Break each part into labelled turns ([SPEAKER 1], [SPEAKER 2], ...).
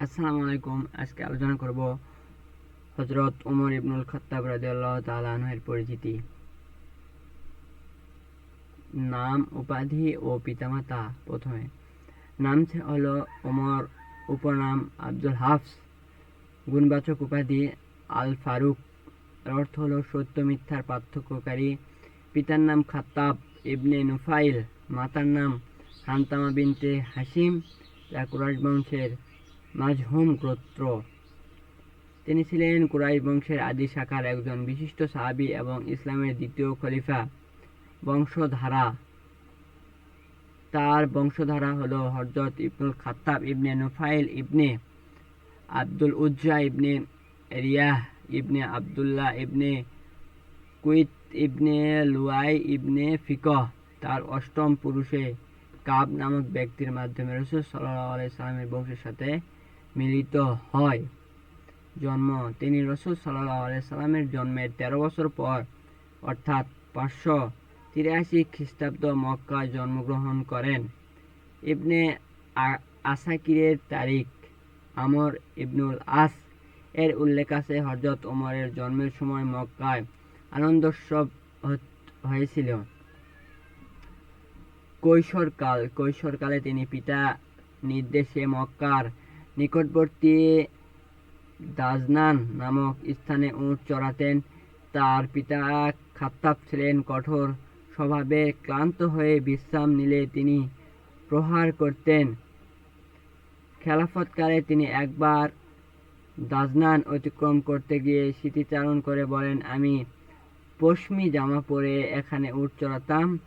[SPEAKER 1] আসসালামু আলাইকুম। আজকে আলোচনা করব হজরত উমর ইবনুল খত্তাব রাদিয়াল্লাহু তাআলা আনহুর পরিচিতি। নাম, উপাধি ও পিতামাতা প্রথমে। নাম হলো ওমর উপনাম আব্দুল হাফস। গুণবাচক উপাধি আল ফারুক। এর অর্থ হলো সত্য মিথ্যার পার্থক্যকারী। পিতার নাম খাত্তাব ইবনে নুফাইল, মাতার নাম হান্তামা বিনতে হাসিম যা কুরাইশ বংশের মাজহুম গোত্র। তিনি ছিলেন কুরাইশ বংশের আদি শাখার একজন বিশিষ্ট সাহাবী এবং ইসলামের দ্বিতীয় খলিফা বংশধারা। তার বংশধারা হলো হযরত ইবনুল খাত্তাব ইবনে নুফাইল ইবনে আব্দুল উজ্জা ইবনে রিয়াহ ইবনে আব্দুল্লাহ ইবনে কুইত ইবনে লুয়াই ইবনে ফিকহ। তার অষ্টম পুরুষে কাব নামক ব্যক্তির মাধ্যমে রসুল সাল্লাহ সাল্লামের বংশের সাথে মিলিত হয়। জন্ম তিনি রসুল সাল্লাহ সাল্লামের জন্মের তেরো বছর পর, অর্থাৎ পাঁচশো তিরাশি খ্রিস্টাব্দ মক্কায় জন্মগ্রহণ করেন। ইবনে আসাকিরের তারিখ আমর ইবনুল আস। এর উল্লেখ আছে হজরত ওমরের জন্মের সময় মক্কায় আনন্দোৎসব হয়েছিল। কৈশোরকাল, কৈশোরকালে তিনি পিতা নির্দেশে মক্কার নিকটবর্তী দাজনান নামক স্থানে উট চড়াতেন। তার পিতা খাত্তাব ছিলেন কঠোর স্বভাবে ক্লান্ত হয়ে বিশ্রাম নিলে তিনি প্রহার করতেন। খেলাফতকালে তিনি একবার দাজনান অতিক্রম করতে গিয়ে স্মৃতিচারণ করে বলেন, আমি পশমি জামা পরে এখানে উট চড়াতাম।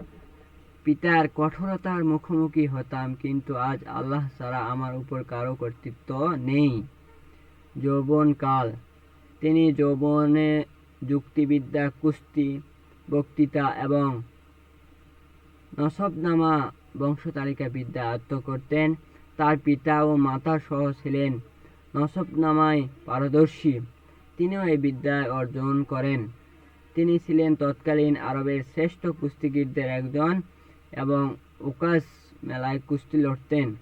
[SPEAKER 1] পিতার কঠোরতার মুখোমুখি হতাম, কিন্তু আজ আল্লাহ ছাড়া আমার উপর কারও কর্তৃত্ব নেই। যৌবনকাল। তিনি যৌবনে যুক্তিবিদ্যা, কুস্তি, বক্তৃতা এবং নসবনামা বংশতালিকা বিদ্যা আয়ত্ত করতেন। তার পিতা ও মাতা সহ ছিলেন নসবনামায় পারদর্শী। তিনিও এই বিদ্যায় অর্জন করেন। তিনি ছিলেন তৎকালীন আরবের শ্রেষ্ঠ কুস্তিগীরদের একজন এবং উকাস মেলায় কুস্তি লড়তেন।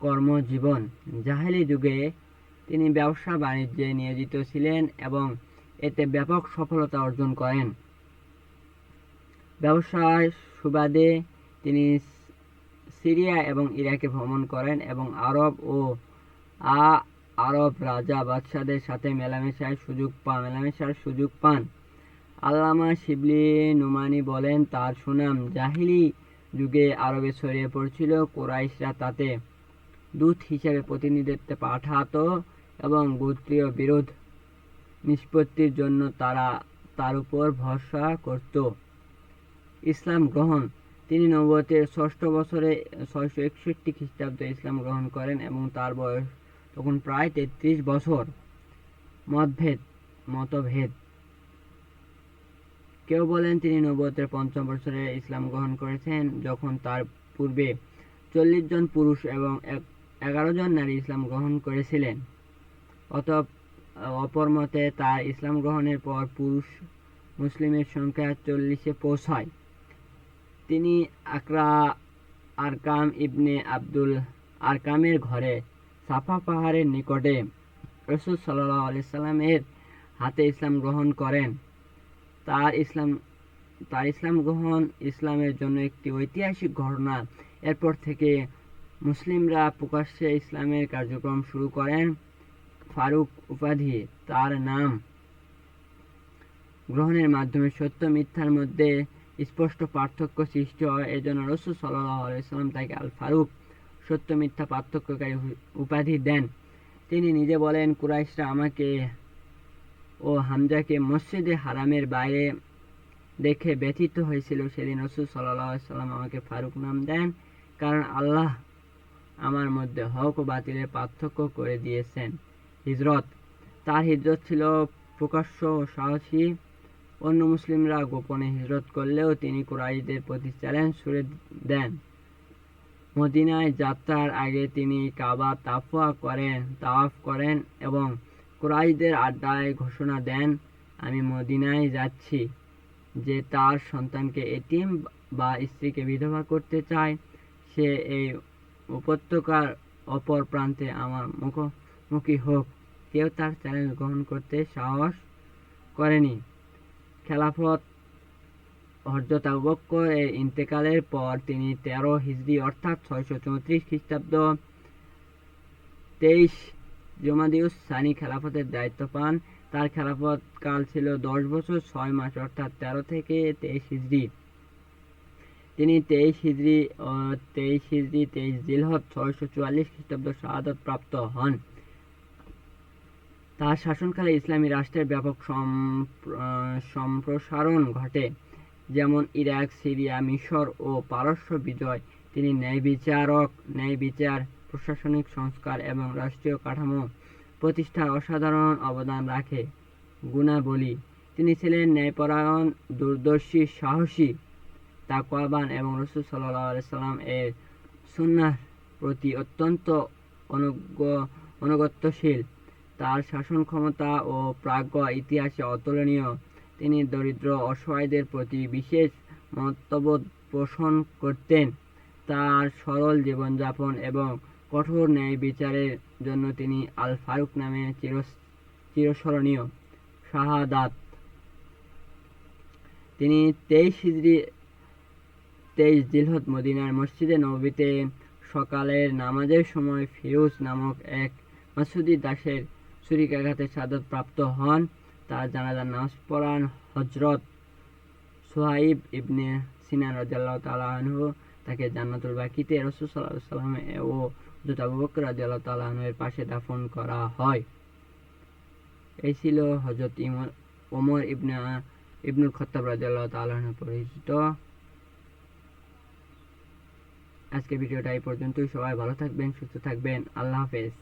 [SPEAKER 1] কর্মজীবন। জাহেলি যুগে তিনি ব্যবসা বাণিজ্যে নিয়োজিত ছিলেন এবং এতে ব্যাপক সফলতা অর্জন করেন। ব্যবসায় সুবাদে তিনি সিরিয়া এবং ইরাকে ভ্রমণ করেন এবং আরব ও আ আরব রাজা বাদশাদের সাথে মেলামেশার সুযোগ পান মেলামেশার সুযোগ পান। আল্লামা শিবলি নুমানি বলেন, তার সুনাম জাহিলি যুগে আরবে ছড়িয়ে পড়ছিল, কোরাইশরা তাতে দূত হিসেবে প্রতিনিধিত্ব পাঠাতো এবং গোত্রীয় বিরোধ নিষ্পত্তির জন্য তারা তার উপর ভরসা করত। ইসলাম গ্রহণ, তিনি নবতের ষষ্ঠ বছরে ছয়শো একষট্টি খ্রিস্টাব্দে ইসলাম গ্রহণ করেন এবং তার বয়স তখন প্রায় তেত্রিশ বছর। মতভেদ মতভেদ। কেউ বলেন তিনি নবতের পঞ্চম বছরে ইসলাম গ্রহণ করেছেন, যখন তার পূর্বে চল্লিশ জন পুরুষ এবং এগারো জন নারী ইসলাম গ্রহণ করেছিলেন। অত অপর মতে, তার ইসলাম গ্রহণের পর পুরুষ মুসলিমের সংখ্যা চল্লিশে পৌঁছায়। তিনি আকরা আরকাম ইবনে আব্দুল আরকামের ঘরে সাফা পাহাড়ের নিকটে রসুল সাল্লাহ আলি সাল্লামের হাতে ইসলাম গ্রহণ করেন। তার ইসলাম তার ইসলাম গ্রহণ ইসলামের জন্য একটি ঐতিহাসিক ঘটনা। এরপর থেকে মুসলিমরা প্রকাশ্যে ইসলামের কার্যক্রম শুরু করেন। ফারুক উপাধি, তার নাম গ্রহণের মাধ্যমে সত্য মিথ্যার মধ্যে স্পষ্ট পার্থক্য সৃষ্টি হয়। এজন্য রসুল সাল্লাম তাকে আল ফারুক সত্য মিথ্যা পার্থক্যকারী উপাধি দেন। তিনি নিজে বলেন, কুরাইশরা আমাকে ও হামজাকে মসজিদে হারামের বাইরে দেখে ব্যথিত হয়েছিল সেদিন রসুল সাল্লাম আমাকে ফারুক নাম দেন, কারণ আল্লাহ আমার মধ্যে হক ও বাতিলের পার্থক্য করে দিয়েছেন। হিজরত, তার হিজরত ছিল প্রকাশ্য ও সাহসী। অন্য মুসলিমরা গোপনে হিজরত করলেও তিনি কুরাইশদের প্রতি চ্যালেঞ্জ ছুড়ে দেন। মদিনায় যাত্রার আগে তিনি কাবা তাফওয়া করেন, তাওয়াফ করেন এবং কুরাইশদের আড্ডায় ঘোষণা দেন, আমি মদিনায় যাচ্ছি, যে তার সন্তানকে এতিম বা স্ত্রীকে বিধবা করতে চায়, সে এই উপত্যকার অপর প্রান্তে আমার মুখোমুখি হোক। কেউ তার চ্যালেঞ্জ গ্রহণ করতে সাহস করেনি। খেলাফত আবু বকর এর ইন্তেকালের পর তিনি তেরো হিজরি, অর্থাৎ ছয়শো চৌত্রিশ খ্রিস্টাব্দ তেইশ জমাদিউস সানি খেলাফতের দায়িত্ব পান। তার খেলাফত কাল ছিল দশ বছর, ছয় মাস, অর্থাৎ তেরো থেকে তেইশ হিজরি তিনি তেইশ হিজরি ও তেইশ হিজরি তেইশ জিলহদ ছয়শো চুয়াল্লিশ খ্রিস্টাব্দ শাহাদত প্রাপ্ত হন। তার শাসনকালে ইসলামী রাষ্ট্রের ব্যাপক সম্প্রসারণ ঘটে। যেমন ইরাক, সিরিয়া, মিশর ও পারস্য বিজয়। তিনি ন্যায় বিচারক ন্যায় বিচার প্রশাসনিক সংস্কার এবং রাষ্ট্রীয় কাঠামো প্রতিষ্ঠার অসাধারণ অবদান রাখে। গুণাবলী তিনি ছিলেন ন্যায়পরায়ণ, দূরদর্শী, সাহসী। তাকওয়াবান এবং রসুল সাল্লাহ সাল্লাম এর সুন্নাহর প্রতি অত্যন্ত অনুজ্ঞ অনুগত্যশীল। তার শাসন ক্ষমতা ও প্রাজ্ঞ ইতিহাসে অতুলনীয়। তিনি দরিদ্র, অসহায়দের প্রতি বিশেষ মন্তব্য পোষণ করতেন। তার সরল জীবনযাপন এবং কঠোর ন্যায় বিচারের জন্য তিনি আল ফারুক নামে চির চিরস্মরণীয় শাহাদাত। তিনি তেইশ হিজড়ি তেইশ জিলহদ মদিনার মসজিদে নবীতে সকালের নামাজের সময় ফিরোজ নামক এক মাসুদি দাসের ছুরিকাঘাতে সাদত প্রাপ্ত হন। তার জানাজার নামাজ পড়ান হজরত সোহাইব ইবনে সিনান রাজিয়াল্লাহ তাআলা আনহু। তাকে জান্নাতুল বাকিতে রসুল আলাইহি সাল্লাম ও হযরত আবু বকর রাদিয়াল্লাহু তাআলা আনহু পাশে দাফন করা হয়। এই ছিল হযরত ইমর- ওমর ইবনে ইবনুল খত্তাব রাদিয়াল্লাহু তাআলা আনহু পরিচিত। আজকে ভিডিওটা এই পর্যন্তই। সবাই ভালো থাকবেন, সুস্থ থাকবেন। আল্লাহ হাফেজ।